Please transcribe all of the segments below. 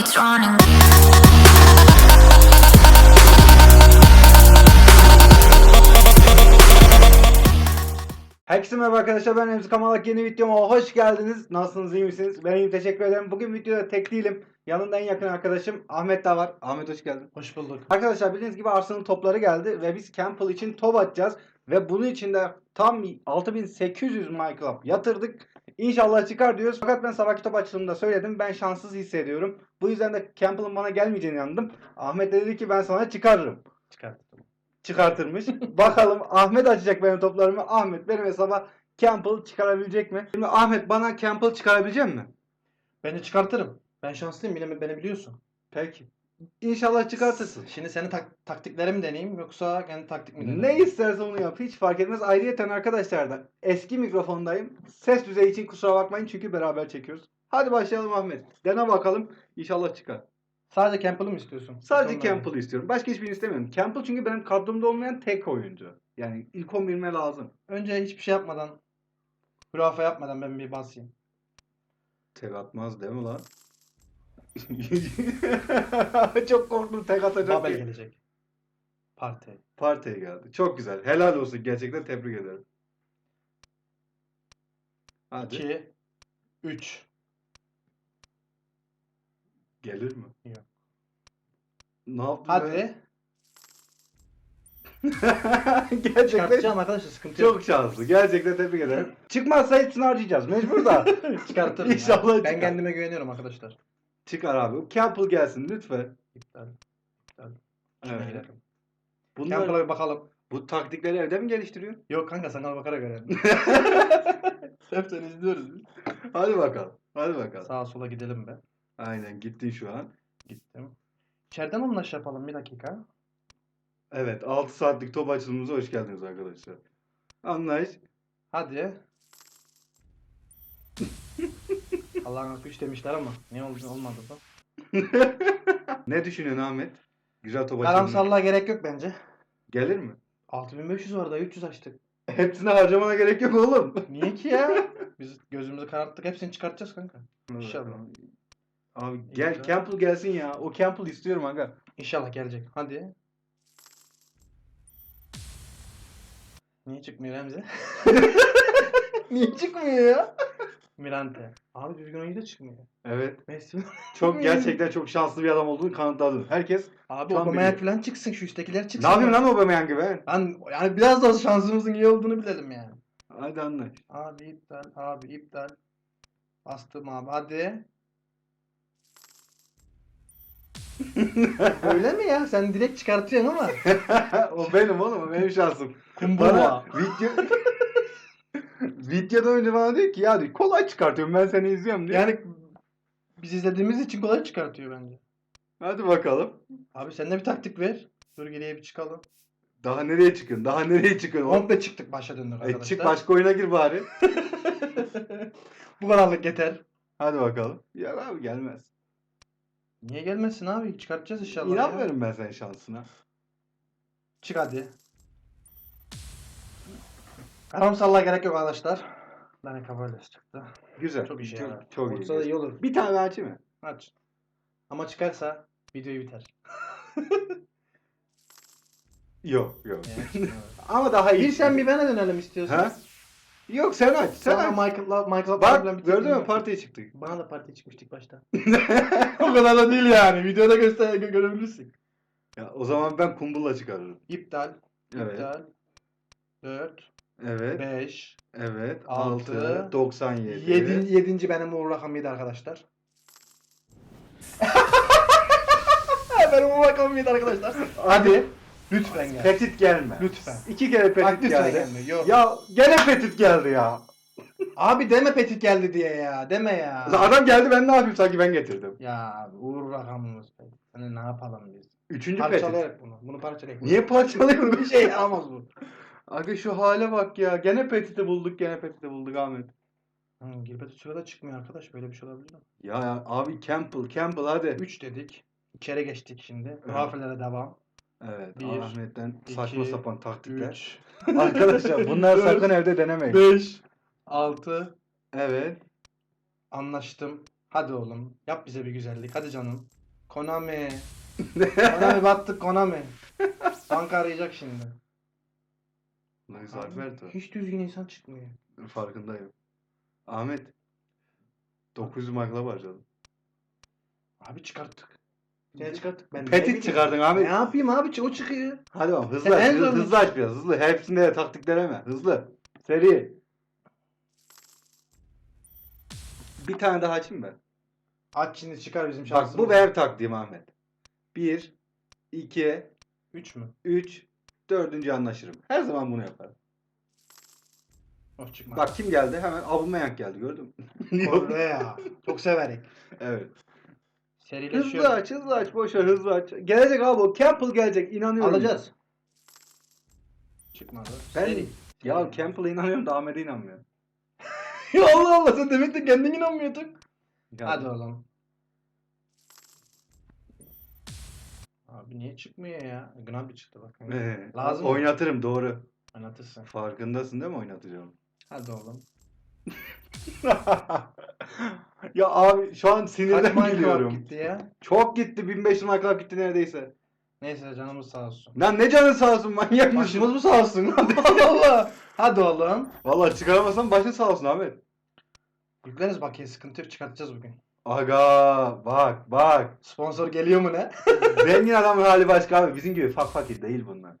it's running. Herkese merhaba arkadaşlar ben Remzi Kamalak yeni videoma hoş geldiniz. Nasılsınız iyi misiniz? Ben iyiyim teşekkür ederim. Bugün videoda tek değilim. Yanımda en yakın arkadaşım Ahmet de var. Ahmet hoş geldin. Hoş bulduk. Arkadaşlar bildiğiniz gibi Arsenal'ın topları geldi ve biz Campbell için top atacağız. Ve bunun için de tam 6800 MyClub yatırdık. İnşallah çıkar diyoruz. Fakat ben sabahki top açılımında söyledim. Ben şanssız hissediyorum. Bu yüzden de Campbell'ın bana gelmeyeceğini inandım. Ahmet de dedi ki ben sana çıkarırım. Çıkarttım. çıkartırmış. Bakalım Ahmet açacak benim toplarımı. Ahmet benim hesaba Campbell çıkarabilecek mi? Şimdi Ahmet bana Campbell çıkarabilecek mi? Bence çıkartırım. Ben şanslıyım bile beni biliyorsun. Peki. İnşallah çıkartırsın. Şimdi senin tak taktikleri mi deneyeyim yoksa kendi taktik mi deneyeyim? Ne isterse onu yap. Hiç fark etmez. Ayrıyeten arkadaşlar da eski mikrofondayım. Ses düzeyi için kusura bakmayın çünkü beraber çekiyoruz. Hadi başlayalım Ahmet. Dene bakalım. İnşallah çıkar. Sadece Campbell'ı mı istiyorsun? Sadece Ondan. Campbell'ı istiyorum. Başka hiçbirini istemiyorum. Campbell çünkü benim kadromda olmayan tek oyuncu. Yani ilk 11'ime lazım. Önce hiçbir şey yapmadan, hurafe yapmadan ben bir basayım. Tek atmaz değil mi lan? Çok korktum tek atacak Babel diye. gelecek. Parti. Partiye geldi. Çok güzel. Helal olsun. Gerçekten tebrik ederim. Hadi. 2 3 Gelir mi? Yok. Ne yaptın? Hadi. Gerçekten Çıkartacağım arkadaşlar sıkıntı yok. çok şanslı. Gerçekten tebrik ederim. Çıkmazsa hepsini harcayacağız. Mecbur da. Çıkartırım. İnşallah ya. Ben çıkar. kendime güveniyorum arkadaşlar. Çıkar abi. Campbell gelsin lütfen. İptal. İptal. Evet. Bunlar, Campbell'a bir bakalım. bu taktikleri evde mi geliştiriyorsun? Yok kanka sana bakarak öğrendim. Hep seni izliyoruz biz. Hadi bakalım. Hadi bakalım. Sağa sola gidelim be. Aynen gittin şu an. Gittim. İçeriden anlaş yapalım bir dakika. Evet 6 saatlik top açılımımıza hoş geldiniz arkadaşlar. Anlayış. Hadi. Allah'ın hakkı üç demişler ama ne oldu olmadı bu. ne düşünüyorsun Ahmet? Güzel top açılımı. Karamsarlığa gerek yok bence. Gelir mi? 6500 var da 300 açtık. Hepsini harcamana gerek yok oğlum. Niye ki ya? Biz gözümüzü kararttık hepsini çıkartacağız kanka. İnşallah. Abi gel İnşallah. Campbell gelsin ya. O Campbell istiyorum aga. İnşallah gelecek. Hadi. Niye çıkmıyor Remzi? Niye çıkmıyor ya? Mirante. Abi düzgün oyuncu da çıkmıyor. Evet. Messi. Çok gerçekten çok şanslı bir adam olduğunu kanıtladın. Herkes Abi Tam Aubameyang biliyor. falan çıksın şu üsttekiler çıksın. ne yapayım lan Aubameyang gibi? Ben yani biraz da şansımızın iyi olduğunu bilelim yani. Hadi anlaş. Abi iptal, abi iptal. Bastım abi hadi. Öyle mi ya? Sen direkt çıkartıyorsun ama. o benim oğlum. O benim şansım. Kumbura. Bana video... Videodan önce bana diyor ki ya diyor, kolay çıkartıyorum ben seni izliyorum diyor. Yani biz izlediğimiz için kolay çıkartıyor bence. Hadi bakalım. Abi sen de bir taktik ver. Dur geriye bir çıkalım. Daha nereye çıkıyorsun? Daha nereye oğlum? Komple çıktık başa döndük E, arkadaşlar. çık başka oyuna gir bari. Bu kadarlık yeter. Hadi bakalım. Ya abi gelmez. Niye gelmesin abi? Çıkartacağız inşallah. ya. İnanmıyorum ben senin şansına. Çık hadi. Karamsarlığa gerek yok arkadaşlar. Ben böyle çıktı. Güzel. Çok işe Çok, yarar. çok iyi. Olsa da iyi olur. Bir tane açayım mı? Aç. Ama çıkarsa videoyu biter. Yok yok. Çıkmıyor. Ama daha iyi. bir sen bir bana dönelim istiyorsan. Ha? Yok sen aç. Sen Sonra aç. Michael'la Michael'la Bak gördün mü partiye çıktık. Bana da partiye çıkmıştık başta. o kadar da değil yani. Videoda göster gö- görebilirsin. Ya, o zaman ben kumbulla çıkarırım. İptal. Evet. İptal. 4, Evet. 5, Evet. Altı, 6 97. 7. 7. benim uğur rakamıydı arkadaşlar. benim uğur rakamıydı arkadaşlar. Hadi. Lütfen gel. Petit gelme. Lütfen. İki kere Petit Bak lütfen geldi. gelme. Yok. Ya gene Petit geldi ya. Abi deme Petit geldi diye ya. Deme ya. Adam geldi ben ne yapayım sanki ben getirdim. Ya uğur rakamımız. Hani ne yapalım biz? Üçüncü Petit. Parçalayarak bunu. Bunu parçalayarak. Niye parçalıyorsun? bir şey almaz bu. Aga şu hale bak ya. Gene Petit'i bulduk gene Petit'i bulduk Ahmet. Hmm, Gilbert sırada çıkmıyor arkadaş. Böyle bir şey olabilir mi? Ya, ya abi Campbell Campbell hadi. 3 dedik. İçeri geçtik şimdi. Evet. Devam. Evet Bir, Ahmet'ten saçma iki, sapan taktikler. 3, Arkadaşlar bunlar sakın evde denemeyin. 5, 6. Evet. Anlaştım. Hadi oğlum. Yap bize bir güzellik. Hadi canım. Konami. Konami battık Konami. Banka arayacak şimdi. Lan Abi, Hiç düzgün insan çıkmıyor. Farkındayım. Ahmet. 900 makla harcadım. Abi çıkarttık. Ne çıkarttık? Ben ne Petit çıkardın Ne Ahmet. yapayım abi? O çıkıyor. Hadi bakalım hızlı Sen aç. Hızlı, hızlı aç biraz. Hızlı. Hepsinde de taktik deneme. Hızlı. Seri. Bir tane daha açayım ben. Aç şimdi çıkar bizim Bak şansımız. bu ev taktiğim Ahmet. 1, 2, 3 mü? 3, dördüncü anlaşırım. Her zaman bunu yaparım. Oh. Bak kim geldi? Hemen Aubameyang geldi gördün mü? Korea. Çok severik. evet. Serileşiyor. Hızlı aç, hızlı aç, boş ver, hızlı aç. Gelecek abi o. Campbell gelecek, inanıyorum. Alacağız. Çıkmadı. Ben- Seri. Ya. Campbell'a inanıyorum da Ahmet'e inanmıyorum. Ya Allah Allah sen demek ki kendin inanmıyordun. Ya, Hadi oğlum. Abi niye çıkmıyor ya? Gnabry çıktı bak. Ee, Lazım? Oynatırım doğru. Anlatırsın. Farkındasın değil mi oynatacağım? Hadi oğlum. ya abi şu an sinirden Minecraft gülüyorum. gitti ya? Çok gitti 1500 Minecraft gitti neredeyse. Neyse canımız sağ olsun. Lan ne canın sağ olsun manyak mısın? Başımız mı sağ olsun? Allah Allah. Hadi oğlum. Vallahi çıkaramazsan başın sağ olsun Ahmet. Yükleriz bakiye sıkıntı yok çıkartacağız bugün. Aga bak bak. Sponsor geliyor mu ne? Zengin adamın hali başka abi. Bizim gibi fak fakir değil bunlar.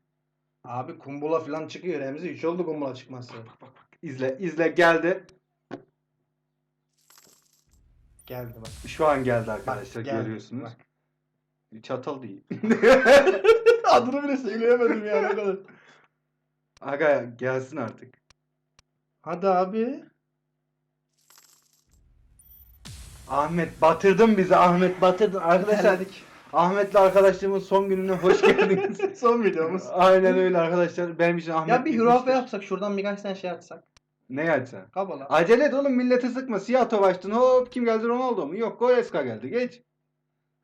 Abi kumbula falan çıkıyor. Remzi 3 oldu kumbula çıkması. İzle izle geldi. Geldi bak. Şu an geldi arkadaşlar geldi, görüyorsunuz. bak. Çatal değil. Adını bile söyleyemedim ya ne kadar. Aga gelsin artık. Hadi abi. Ahmet batırdın bizi. Ahmet batırdın. Arkadaşlar. Ahmet'le arkadaşlığımın son gününe hoş geldiniz. Son videomuz. Aynen öyle arkadaşlar. Benim için Ahmet Ya bir bitmiştir. hurafe yapsak şuradan birkaç tane şey atsak. Ne gelsen? Kabala. Acele et oğlum milleti sıkma. Siyah top açtın. Hop kim geldi Ronaldo mu? Yok Goretzka geldi. Geç.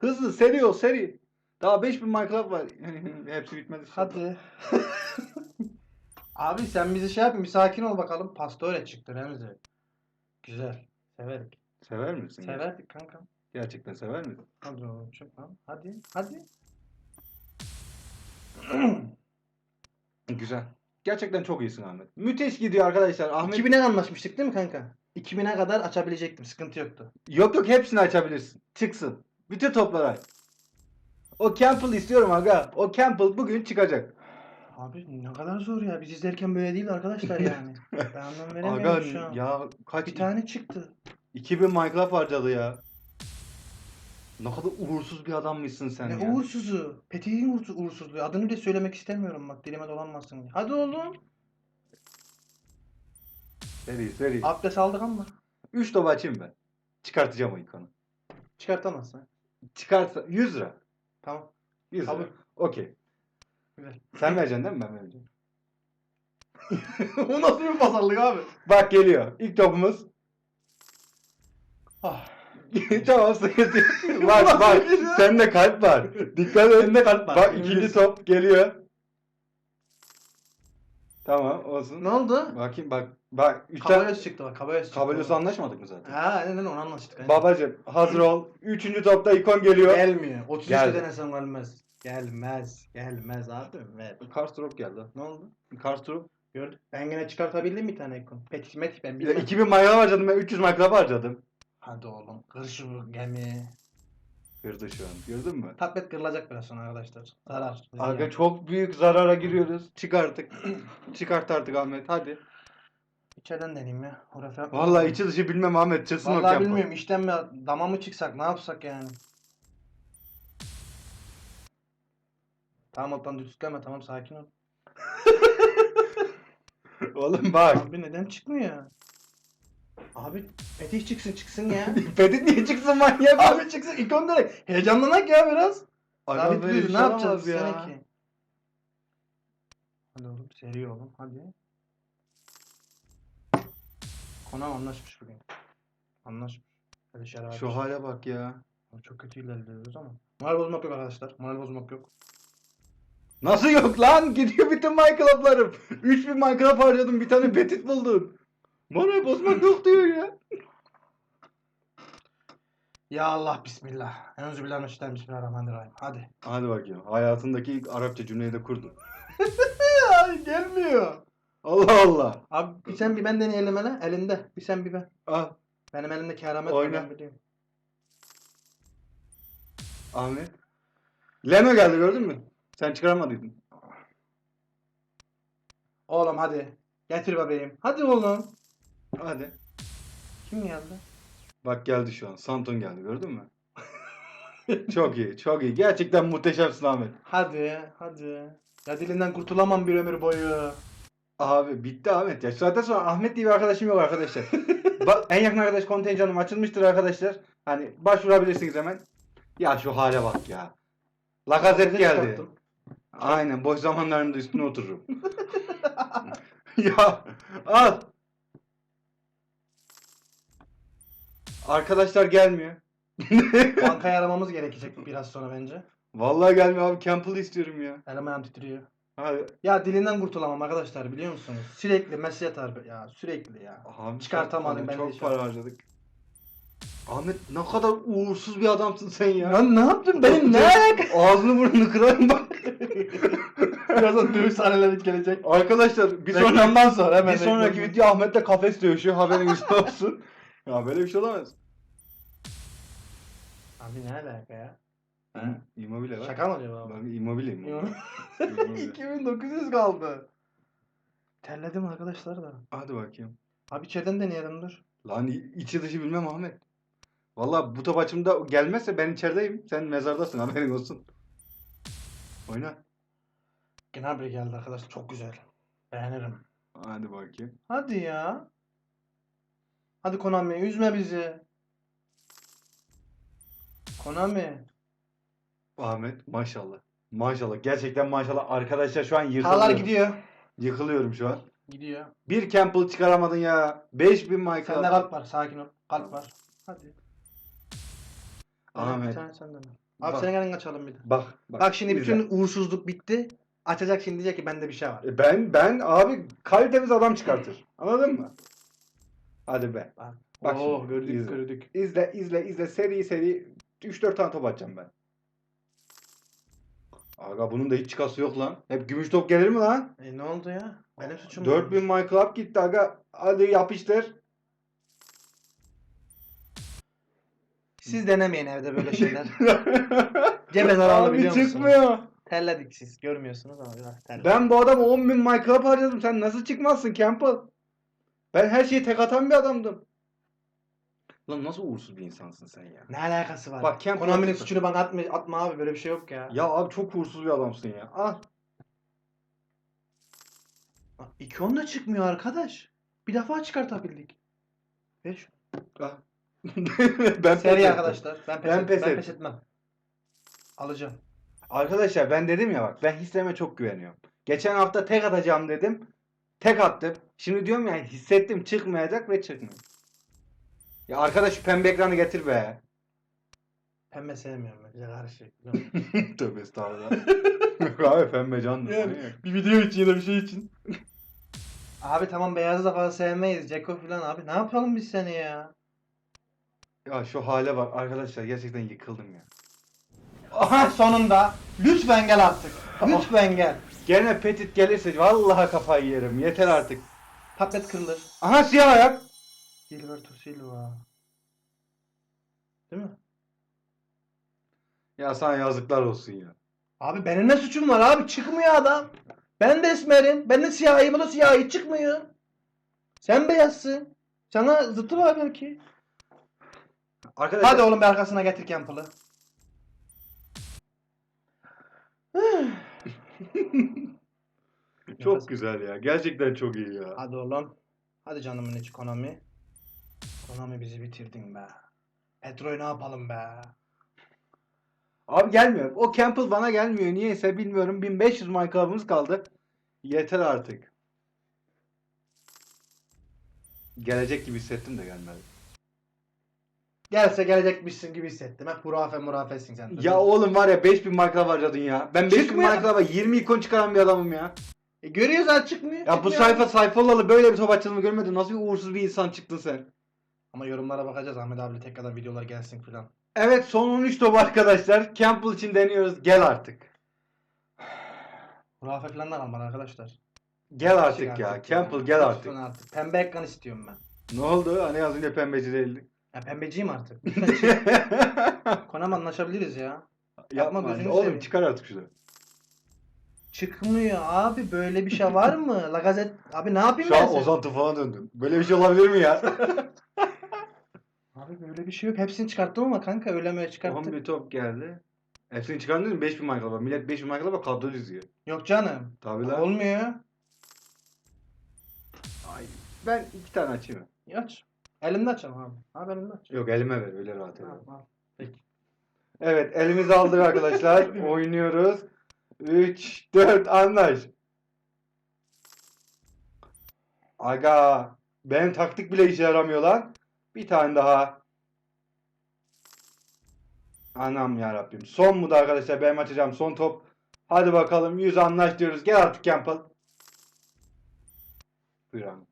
Hızlı seri ol seri. Daha 5000 Minecraft var. Hepsi bitmedi. Hadi. Abi sen bizi şey yapma bir sakin ol bakalım. Pastore çıktı Remzi. Güzel. Severik. Sever misin? Severdik kanka. Gerçekten sever misin? Hadi oğlum lan. Hadi. Hadi. Güzel. Gerçekten çok iyisin Ahmet. Müthiş gidiyor arkadaşlar. Ahmet 2000'e anlaşmıştık değil mi kanka? 2000'e kadar açabilecektim. Sıkıntı yoktu. Yok yok hepsini açabilirsin. Çıksın. Bütün topları aç. O Campbell istiyorum aga. O Campbell bugün çıkacak. Abi ne kadar zor ya. Biz izlerken böyle değil arkadaşlar yani. Ben anlam veremiyorum Aga şu an. ya kaç Bir tane çıktı. 2000 Minecraft harcadı ya. Ne kadar uğursuz bir adammışsın sen ne ya. uğursuzu. Peteğin uğursuz, uğursuzluğu. Adını bile söylemek istemiyorum bak. Dilime dolanmasın. Hadi oğlum. Seri seri. Abdest aldık ama. 3 top açayım ben. Çıkartacağım o ikonu. Çıkartamazsın. Çıkarsa 100 lira. Tamam. 100 lira. Kabul. Okey. Güzel. Sen vereceksin değil mi ben vereceğim. o nasıl bir pazarlık abi? Bak geliyor. İlk topumuz. Ah. tamam sıkıntı yok. Bak bak. Sende kalp var. Dikkat et. Sende kalp var. Bak ikinci top geliyor. Tamam olsun. Ne oldu? Bakayım bak. Bak. Üç tane çıktı bak. Kabayos çıktı. Kabalyosu anlaşmadık mı zaten? Ha aynen onu anlaştık. aynen. Babacım hazır ol. Üçüncü topta ikon geliyor. Gelmiyor. 33 Geldi. denesem gelmez. Gelmez. Gelmez abi. Ver. Karstrop geldi. Ne oldu? Karstrop. Gördün. Ben gene çıkartabildim bir tane ikon. Petit met ben Ya bilmem. 2000 Minecraft harcadım ben 300 Minecraft harcadım. Hadi oğlum. Kır şu gemi. Kırdı şu an. Gördün mü? Tablet kırılacak biraz sonra arkadaşlar. Zarar. Aga çok büyük zarara giriyoruz. Çık artık. Çıkart artık Ahmet hadi. İçeriden deneyeyim ya. Hurafe yapma. Vallahi içi dışı bilmem Ahmet çıksın o Vallahi kampa. bilmiyorum. İşten mi dama mı çıksak ne yapsak yani? Tamam alttan düzleme tamam sakin ol. Oğlum bak. Abi neden çıkmıyor? Abi Petih çıksın çıksın ya. Petit niye çıksın manyak? Abi çıksın ikon direkt. Heyecanlanak ya biraz. Böyle düz bir ne şey yapacağız ya. ya? ki? Hadi oğlum seri oğlum hadi. Konam anlaşmış bugün. Anlaşmış. Hadi şarap. Şu hale bak ya. Çok kötü ilerliyoruz ama. Moral bozmak yok arkadaşlar. Moral bozmak yok. Nasıl yok lan? Gidiyor bütün Minecraft'larım. 3000 Minecraft harcadım bir tane Petit buldun. Moral bozmak yok diyor ya. Ya Allah bismillah. Enzübillahimineşşeytanirracim. Bismillahirrahmanirrahim. Hadi. Hadi bakayım. Hayatındaki ilk Arapça cümleyi de kurdun. Ay gelmiyor. Allah Allah. Abi bir sen bir ben deneyelim hele. Elinde. Bir sen bir ben. Al Benim elimde keramet var, Oyna. ben biliyorum. Ahmet. Leme geldi gördün mü? Sen çıkaramadıydın. Oğlum hadi. Getir bebeğim. Hadi oğlum. Hadi. Kim geldi? Bak geldi şu an. Santon geldi gördün mü? çok iyi, çok iyi. Gerçekten muhteşemsin Ahmet. Hadi. Hadi. Ya dilinden kurtulamam bir ömür boyu. Abi bitti Ahmet ya. Saatten sonra Ahmet diye bir arkadaşım yok arkadaşlar. Bak en yakın arkadaş kontenjanım açılmıştır arkadaşlar. Hani başvurabilirsiniz hemen. Ya şu hale bak ya. Lakazet geldi. Çıkarttım. Aynen boş zamanlarımda üstüne otururum. ya al. Arkadaşlar gelmiyor. Bankayı aramamız gerekecek biraz sonra bence. Vallahi gelmiyor abi. Campbell istiyorum ya. Elim ayağım titriyor. Hadi. Ya dilinden kurtulamam arkadaşlar biliyor musunuz? Sürekli mesaj atar ya sürekli ya. Abi Çıkartamadım çok, ben de Çok şu an. para harcadık. Ahmet ne kadar uğursuz bir adamsın sen ya. Ya ne yaptın benim ne? Ağzını burnunu kırarım bak. Birazdan dövüş sahneleri gelecek. Arkadaşlar bir Reklamdan sonra hemen bir sonraki reklamdan. video Ahmet'le kafes dövüşüyor haberiniz olsun. Ya böyle bir şey olamaz. Abi ne alaka ya? Hı, Immobile var. Şaka mı acaba? Ben Immobile Immobile. Immobile. 2900 kaldı. Terledim arkadaşlar da. Hadi bakayım. Abi içeriden deneyelim dur. Lan içi dışı bilmem Ahmet. Valla bu top açımda gelmezse ben içerideyim. Sen mezardasın haberin olsun. Oyna. Gnabry geldi arkadaşlar çok güzel. Beğenirim. Hadi bakayım. Hadi ya. Hadi Konami üzme bizi. Konami. Ahmet maşallah. Maşallah. Gerçekten maşallah. Arkadaşlar şu an yıkılıyorum. Paralar gidiyor. Yıkılıyorum şu an. Gidiyor. Bir Campbell çıkaramadın ya. 5000 Michael. Sende kalp var sakin ol. Kalp var. Hadi. Ahmet. Bir tane senden. var. Abi Bak. senin elini açalım bir de. Bak. Bak, Bak şimdi bütün uğursuzluk bitti. Açacak şimdi diyecek ki bende bir şey var. E Ben ben abi kalitemiz adam çıkartır. Anladın mı? Hadi be. Bak Oo, şimdi, gördük izle. gördük. İzle izle izle seri seri 3-4 tane top atacağım ben. Aga bunun da hiç çıkası yok lan. Hep gümüş top gelir mi lan? E ne oldu ya? Benim suçum mu? 4000 My Club gitti aga. Hadi yapıştır. Siz denemeyin evde böyle şeyler. Cebe zararlı Abi biliyor musunuz? çıkmıyor. Terledik siz. Görmüyorsunuz ama biraz terledik. Ben bu adama 10.000 My Club harcadım. Sen nasıl çıkmazsın Campbell? Ben her şeyi tek atan bir adamdım. Lan nasıl uğursuz bir insansın sen ya? Ne alakası var? Bak, Campbell Konami'nin atıyor. suçunu bana atma, atma abi böyle bir şey yok ya. Ya abi çok uğursuz bir adamsın ya. Al. Bak, İki on da çıkmıyor arkadaş. Bir defa çıkartabildik. Beş. al. ben pes Seri ettim. arkadaşlar. Ben pes, Ben et- pes ben ettim. pes etmem. Alacağım. Arkadaşlar ben dedim ya bak ben hislerime çok güveniyorum. Geçen hafta tek atacağım dedim. Tek attım. Şimdi diyorum ya hissettim çıkmayacak ve çıkmıyor. Ya arkadaş şu pembe ekranı getir be. Pembe sevmiyorum ben. Bize karışık. biliyor musun? Tövbe estağfurullah. Yok abi pembe canlı. Yani. bir video için ya da bir şey için. abi tamam beyazı da fazla sevmeyiz. Ceko falan abi. Ne yapalım biz seni ya? Ya şu hale bak arkadaşlar gerçekten yıkıldım ya. Aha sonunda. Lütfen gel artık. Lütfen gel. Gene Petit gelirse vallahi kafayı yerim. Yeter artık. Tablet kırılır. Aha siyah ayak. Gilberto Silva. Değil mi? Ya sana yazıklar olsun ya. Abi benim ne suçum var abi? Çıkmıyor adam. Ben de esmerim. Ben de siyahiyim. O da siyahi çıkmıyor. Sen beyazsın. Sana zıttı var belki. Arkadaşlar Hadi oğlum bir arkasına getir Campbell'ı. çok güzel ya. Gerçekten çok iyi ya. Hadi oğlum. Hadi canımın içi Konami. Konami bizi bitirdin be. Petro'yu ne yapalım be? Abi gelmiyor. O Campbell bana gelmiyor. Niyeyse bilmiyorum. 1500 My Club'ımız kaldı. Yeter artık. Gelecek gibi hissettim de gelmedi. Gelse gelecekmişsin gibi hissettim. Hep hurafe murafesin sen. Ya oğlum var ya 5000 My Club harcadın ya. Ben 5000 Çıkmıyor. My Club'a 20 ikon çıkaran bir adamım ya. E, görüyoruz ha çıkmıyor. Ya bu çıkmıyor. sayfa sayfa olalı böyle bir top açılımı görmedim. Nasıl bir uğursuz bir insan çıktın sen? Ama yorumlara bakacağız Ahmet abi tekrardan videolar gelsin filan. Evet son 13 top arkadaşlar. Campbell için deniyoruz. Gel artık. Hurafe falan da kalmadı arkadaşlar. Gel artık Çık ya. Campbell gel Lütfen artık. artık. Pembe ekran istiyorum ben. Ne oldu? Hani az önce pembeci değildik. Ya pembeciyim artık. Çık. Konam anlaşabiliriz ya. Yapma gözünü Oğlum seveyim. çıkar artık şunu. Çıkmıyor abi böyle bir şey var mı? La gazet abi ne yapayım Şu ben an? Ozan Tufan'a döndüm. Böyle bir şey olabilir mi ya? Abi böyle bir şey yok. Hepsini çıkarttım ama kanka öyle çıkarttık. 11 top geldi. Hepsini çıkardın mı? 5000 Michael var. Millet 5000 Michael var kadro diziyor. Yok canım. Tabii lan. Olmuyor. Ay, ben iki tane açayım. Aç. Elimde açalım abi. Abi elimde aç. Yok elime ver öyle rahat Tamam, ederim. tamam. Peki. Evet elimizi aldık arkadaşlar. Oynuyoruz. 3 4 anlaş. Aga benim taktik bile işe yaramıyor lan. Bir tane daha. Anam ya Rabbim. Son mu da arkadaşlar benim açacağım son top. Hadi bakalım 100 anlaş diyoruz. Gel artık Campbell. Buyur Ahmet.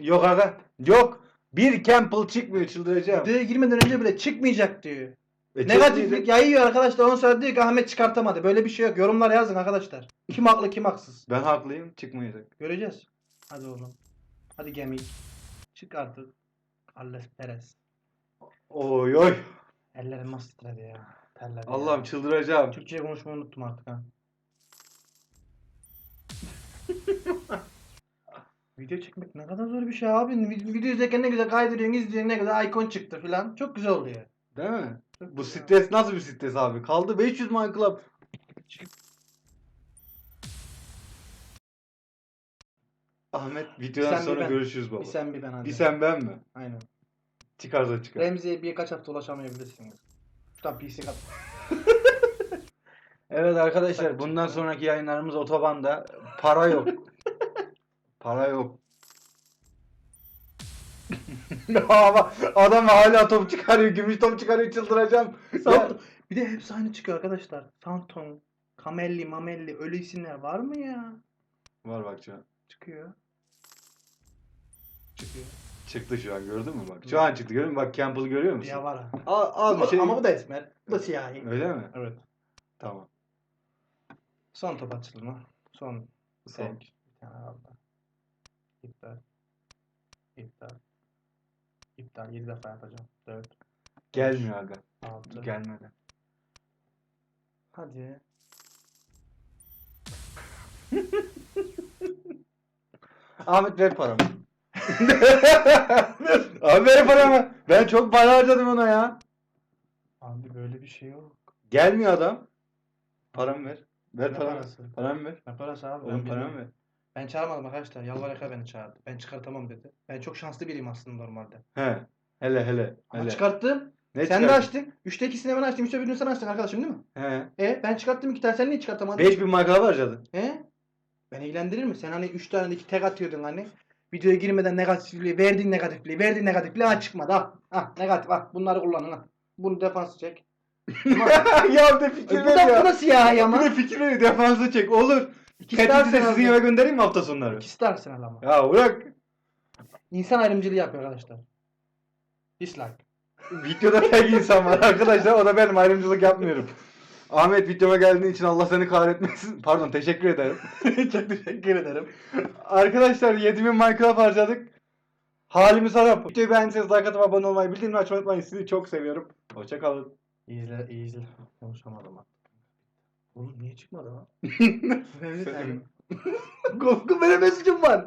Yok aga. Yok. Bir Campbell çıkmıyor çıldıracağım. Videoya girmeden önce bile çıkmayacak diyor. E, Negatiflik yayıyor arkadaşlar. Ondan sonra diyor ki Ahmet çıkartamadı. Böyle bir şey yok. Yorumlara yazın arkadaşlar. Kim haklı kim haksız. Ben haklıyım çıkmayacak. Göreceğiz. Hadi oğlum. Hadi gemi. Çık artık. Alles Perez. Oy oy. Ellerim nasıl titredi ya. Terledi Allah'ım ya. çıldıracağım. Türkçe konuşmayı unuttum artık ha. Video çekmek ne kadar zor bir şey abi. Vid- Video izlerken ne güzel kaydırıyorsun, izliyorsun ne güzel ikon çıktı filan. Çok güzel oluyor. Değil mi? Çok Bu güzel. stres nasıl bir stres abi? Kaldı 500 Man Club. Ahmet videodan Sen sonra ben. görüşürüz baba. Bir sen bir ben hadi. Bir sen ben mi? Aynen. Çıkarsa çıkar. Remzi'ye birkaç hafta ulaşamayabilirsiniz. Şuradan PC kat. Evet arkadaşlar bundan sonraki yayınlarımız otobanda. Para yok. Para yok. Ama adam hala top çıkarıyor. Gümüş top çıkarıyor çıldıracağım. Ya, Bir de hepsi aynı çıkıyor arkadaşlar. Santon, Kamelli, Mamelli öyle isimler var mı ya? var bak şu an. Çıkıyor. Çıkıyor. Çıktı şu an gördün mü bak. Şu an çıktı gördün mü? Bak Campbell'ı görüyor musun? Diavara. Az, az bir şey. Ama bu da esmer. Bu da siyahi. Öyle mi? Evet. Tamam. Son top açılımı. Son Son. tek. Bir tane aldı. İptal. İptal. İptal. 7 defa yapacağım. 4, Gelmiyor aga. 6. Gelmedi. Hadi. Ahmet ver paramı. Abi ver paramı. Ben çok para harcadım ona ya. Abi böyle bir şey yok. Gelmiyor adam. Paramı ver. Ver Ne paramı. parası? Paramı ver. Ne parası abi? Oğlum Ben paramı ver. Ben çağırmadım arkadaşlar. Yalvar beni çağırdı. Ben çıkartamam dedi. Ben çok şanslı biriyim aslında normalde. He. Hele hele. Ama hele. çıkarttım. Ne sen de çıkardın? açtın. Üçte ikisini ben açtım. Üçte birini sen açtın arkadaşım değil mi? He. E ben çıkarttım iki tane. Sen niye çıkartamadın? 5000 marka harcadın. He? Beni ilgilendirir mi? Sen hani üç tane de iki tek atıyordun hani. Videoya girmeden negatifliği, verdiğin negatifliği, verdiğin negatifliği ha çıkmadı ha. Ha negatif ha. Bunları kullanın ha. Bunu defans çek. ya bir de fikir E, bu ver da, bu ya. da siyahi Bir ama. de fikir ver. Defansı çek. Olur. Arsenal. sizin eve göndereyim mi hafta sonları? İkisi de Arsenal ama. Ya bırak. İnsan ayrımcılığı yapıyor arkadaşlar. Dislike. Videoda tek insan var arkadaşlar. O da benim ayrımcılık yapmıyorum. Ahmet videoma geldiğin için Allah seni kahretmesin. Pardon teşekkür ederim. Çok teşekkür ederim. Arkadaşlar 7000 Minecraft harcadık. Halimiz harap. Videoyu beğendiyseniz like atıp abone olmayı, bildirimleri açmayı unutmayın. Sizi çok seviyorum. Hoşçakalın. İyi izle, iyi izle. Konuşamadım ha. Oğlum niye çıkmadı lan? Sen- Korku benim mesajım var.